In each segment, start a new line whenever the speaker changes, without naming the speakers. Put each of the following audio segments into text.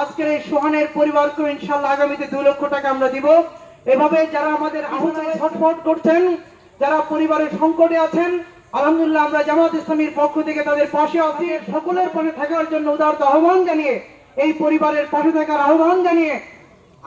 আজকের এই সোহানের পরিবারকে ইনশাল্লাহ আগামীতে দু লক্ষ টাকা আমরা দিব। এভাবে যারা আমাদের আহত ছটফট করছেন, যারা পরিবারের সংকটে আছেন আলহামদুলিল্লাহ, আমরা জামাত ইসলামীর পক্ষ থেকে তাদের পাশে আছি। সকলের পাশে থাকার জন্য উদারত আহ্বান জানিয়ে, এই পরিবারের পাশে থাকার আহ্বান জানিয়ে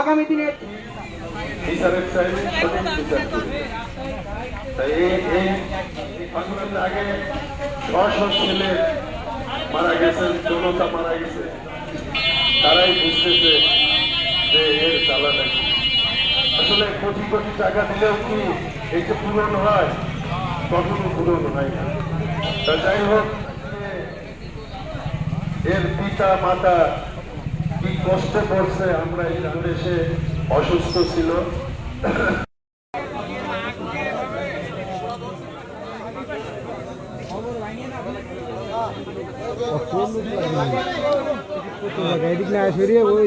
আগামী দিনে
তারাই বুঝতেছে যে এর জ্বালা নাকি আসলে কোটি কোটি টাকা দিলেও কি এই যে পূরণ হয়? কখনো পূরণ হয় না তা যাই হোক, এর পিতা, মাতা কি কষ্টে পড়ছে আমরা এই দেশে অসুস্থ ছিল।
এদিক না ওই